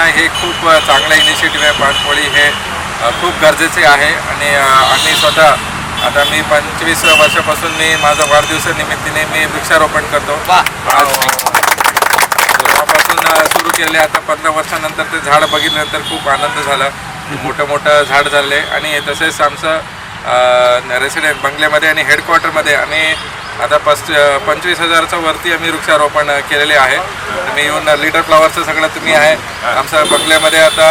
सगळ्यांना हे खूप चांगलं इनिशिएटिव्ह आहे. पाणपोळी हे खूप गरजेचे आहे. आणि आम्ही स्वतः आता मी पंचवीस वर्षापासून मी माझा वाढदिवसानिमित्ताने मी वृक्षारोपण करतो. तेव्हापासून सुरू केले आता पंधरा वर्षानंतर ते झाड बघितल्यानंतर खूप आनंद झाला. मोठं मोठं झाड झाले. आणि तसेच आमचं रेसिडेंट बंगल्यामध्ये आणि हेडक्वार्टरमध्ये आम्ही आता पस पंचवीस हजारच्या वरती आम्ही वृक्षारोपण केलेले आहे. तुम्ही येऊन लीडर फ्लॉवरचं सगळं तुम्ही आहे. आमच्या बंगल्यामध्ये आता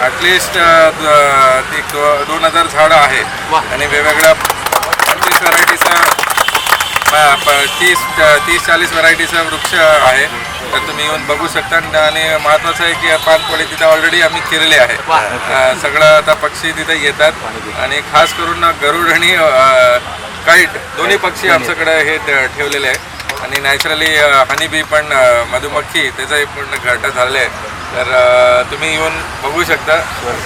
ॲटलिस्ट एक दो दोन हजार झाडं आहे. आणि वेगवेगळ्या पंचवीस व्हरायटीचा तीस तीस चाळीस व्हरायटीचा वृक्ष आहे. तर तुम्ही येऊन बघू शकता. आणि- महत्त्वाचं आहे की पानपोळी तिथं ऑलरेडी आम्ही केलेले आहे. सगळं आता पक्षी तिथे येतात. आणि खास करून गरुड आणि काईट दोन्ही पक्षी आमच्याकडे हे ठेवलेले आहे. आणि नॅचरली हनी बी पण मधुमक्खी त्याचंही पूर्ण घट झालेलं आहे. तर तुम्ही येऊन बघू शकता.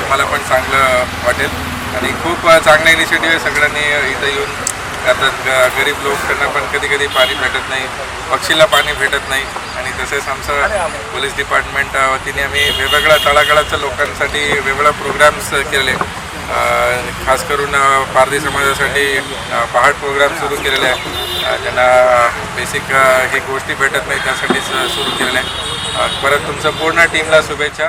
तुम्हाला पण चांगलं वाटेल. आणि खूप चांगला इनिशिएटिव्ह आहे सगळ्यांनी इथं येऊन आता ग- गरीब लोक त्यांना पण कधी कधी पाणी भेटत नाही पक्षीला पाणी भेटत नाही. आणि तसेच आमचं पोलीस डिपार्टमेंट वतीने आम्ही वेगवेगळ्या तळागाळाच्या लोकांसाठी वेगवेगळ्या प्रोग्राम्स केले खास करून पारधी समाजासाठी पहाट प्रोग्राम सुरू केलेले. आहे ज्यांना बेसिक हे गोष्टी भेटत नाही त्यासाठीच सुरू केलेल्या आहे परत तुमचं पूर्ण टीमला शुभेच्छा.